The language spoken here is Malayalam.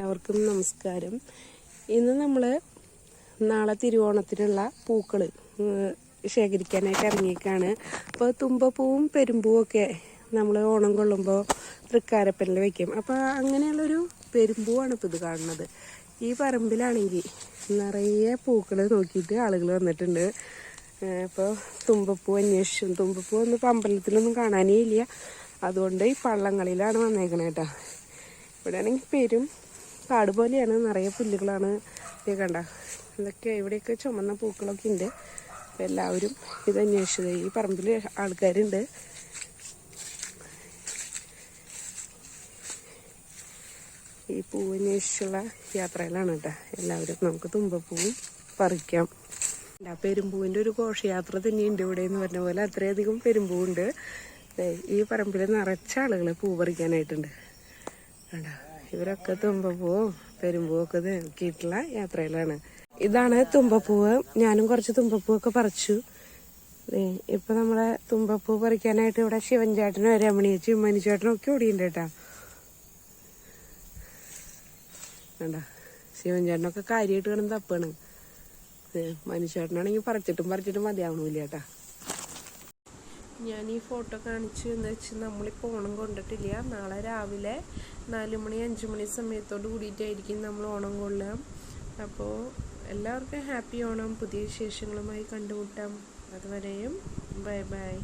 എല്ലാവർക്കും നമസ്കാരം. ഇന്ന് നമ്മൾ നാളെ തിരുവോണത്തിനുള്ള പൂക്കൾ ശേഖരിക്കാനായിട്ട് ഇറങ്ങിയേക്കാണ്. അപ്പോൾ തുമ്പപ്പൂവും പെരുമ്പൂവും ഒക്കെ നമ്മൾ ഓണം കൊള്ളുമ്പോൾ തൃക്കാരപ്പനിൽ വയ്ക്കും അപ്പോൾ അങ്ങനെയുള്ളൊരു പെരുമ്പൂവാണ് ഇപ്പോൾ ഇത് കാണുന്നത്. ഈ പറമ്പിലാണെങ്കിൽ നിറയെ പൂക്കൾ നോക്കിയിട്ട് ആളുകൾ വന്നിട്ടുണ്ട്. അപ്പോൾ തുമ്പപ്പൂ അന്വേഷിച്ചു. തുമ്പപ്പൂ ഒന്നും ഇപ്പം അമ്പലത്തിലൊന്നും കാണാനേ ഇല്ല. അതുകൊണ്ട് ഈ പള്ളങ്ങളിലാണ് വന്നേക്കണേട്ടോ. ഇവിടെ ആണെങ്കിൽ പെരും കാട് പോലെയാണ് നിറയെ പുല്ലുകളാണ് കണ്ട. ഇതൊക്കെ ഇവിടെയൊക്കെ ചുമന്ന പൂക്കളൊക്കെ ഉണ്ട്. അപ്പം എല്ലാവരും ഇത് അന്വേഷിച്ചത്. ഈ പറമ്പിൽ ആൾക്കാരുണ്ട്. ഈ പൂവ് അന്വേഷിച്ചുള്ള യാത്രയിലാണ് കേട്ടോ. എല്ലാവരും നമുക്ക് തുമ്പപ്പൂവും പറിക്കാം. ആ പെരുമ്പൂവിന്റെ ഒരു ഘോഷയാത്ര തന്നെയുണ്ട് ഇവിടെ എന്ന് പറഞ്ഞ പോലെ അത്രയധികം പെരുമ്പൂവുണ്ട്. ഈ പറമ്പിൽ നിറച്ച ആളുകൾ പൂ പറിക്കാനായിട്ടുണ്ട്. കണ്ടോ. ഇവരൊക്കെ തുമ്പപ്പൂവും പെരുമ്പൂ ഒക്കെ നോക്കിയിട്ടുള്ള യാത്രയിലാണ്. ഇതാണ് തുമ്പപ്പൂവ്. ഞാനും കുറച്ച് തുമ്പപ്പൂവൊക്കെ പറിച്ചു. ഇപ്പൊ നമ്മളെ തുമ്പപ്പൂ പറിക്കാനായിട്ട് ഇവിടെ ശിവൻചേട്ടനും രമണിയച്ചും മനുചേട്ടനും ഒക്കെ ഓടിയുണ്ട് കേട്ടാ. വേണ്ട ശിവൻചേട്ടനൊക്കെ കാര്യമായിട്ട് കിടന്ന് തപ്പാണ്. മനുഷ്യേട്ടനാണെങ്കിൽ പറിച്ചിട്ടും പറിച്ചിട്ടും മതിയാവണില്ല കേട്ടാ. ഞാൻ ഈ ഫോട്ടോ കാണിച്ചു എന്ന് വെച്ച് നമ്മളിപ്പോൾ ഓണം കൊണ്ടിട്ടില്ല. നാളെ രാവിലെ നാല് മണി അഞ്ച് മണി സമയത്തോട് കൂടിയിട്ടായിരിക്കും നമ്മൾ ഓണം കൊള്ളുക. അപ്പോൾ എല്ലാവർക്കും ഹാപ്പി ഓണം. പുതിയ വിശേഷങ്ങളുമായി കണ്ടുമുട്ടാം. അതുവരെയും ബൈ ബൈ.